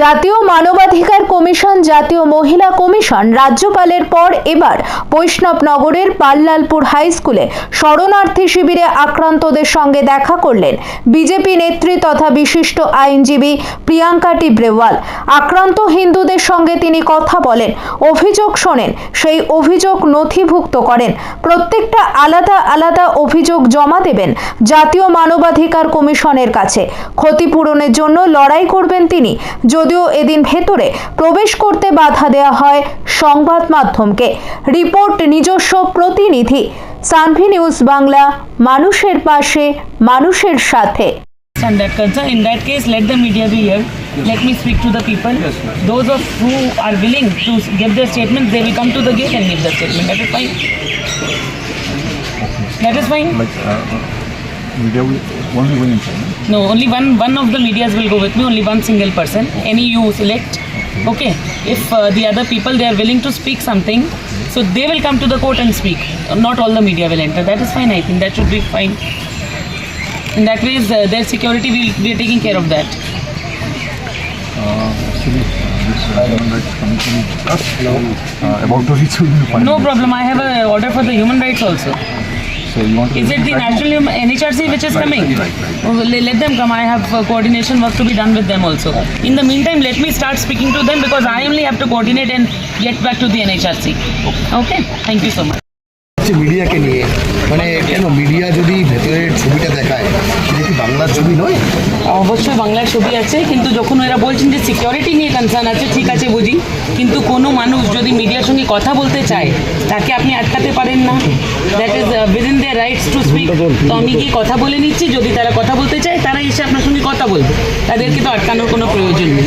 জাতীয় মানবাধিকার কমিশন, জাতীয় মহিলা কমিশন রাজ্যপালের পর এবার বৈষ্ণবনগরের পাল্লালপুর হাই স্কুলে শরণার্থী শিবিরে আক্রান্তদের সঙ্গে দেখা করলেন বিজেপি নেত্রী তথা বিশিষ্ট আইনজীবী প্রিয়াঙ্কা টিব্রেওয়াল। আক্রান্ত হিন্দুদের সঙ্গে তিনি কথা বলেন, অভিযোগ শোনেন, সেই অভিযোগ নথিভুক্ত করেন। প্রত্যেকটা আলাদা আলাদা অভিযোগ জমা দেবেন জাতীয় মানবাধিকার কমিশনের কাছে। ক্ষতিপূরণের জন্য লড়াই করবেন তিনি। যদিও এদিন ভেতরে প্রবেশ করতে বাধা দেওয়া হয় সংবাদ মাধ্যমকে রিপোর্ট নিজস্ব প্রতিনিধি সানভি নিউজ বাংলা মানুষের পাশে মানুষের সাথে and that concern. In that case, let the media be here. Yes. Let me speak to the people. Yes, Those of who are willing to give their statement, they will come to the gate and give their statement. That is fine. That is fine. like uh, media will only going inside. no? Only one one of the medias will go with me. Only one single person. Any you select. Okay. If uh, the other people they are willing to speak something, so they will come to the court and speak. Not all the media will enter. That is fine. I think that should be fine. In that way, uh, their security will we are taking care of that. Uh, actually, uh, this uh, commission uh, about to reach will be. No problem. I have an order for the human rights also. So you want to Is it the Right. national hum- NHRC which is Right, coming? right, right. Oh, le- Let them come. I have uh, coordination work to be done with them also. In the meantime, let me start speaking to them because I only have to coordinate and get back to the NHRC. Okay. Thank you so much. হচ্ছে মিডিয়াকে নিয়ে মানে কেন media যদি ভেতরের ছবিটা দেখায় সেটা কি বাংলার ছবি নয়? অবশ্যই বাংলার ছবি আছে কিন্তু যখন এরা বলছেন যে সিকিউরিটি নিয়ে কনসার্ন আছে ঠিক আছে বুঝি কিন্তু কোনো মানুষ যদি মিডিয়ার সঙ্গে কথা বলতে চায় তাকে আপনি আটকাতে পারেন না। That is within their rights to speak তো আমি গিয়ে কথা বলে নিচ্ছি যদি তারা কথা বলতে চায় তারা এসে আপনার সঙ্গে কথা বলবে। তাদেরকে তো আটকানোর কোনো প্রয়োজন নেই।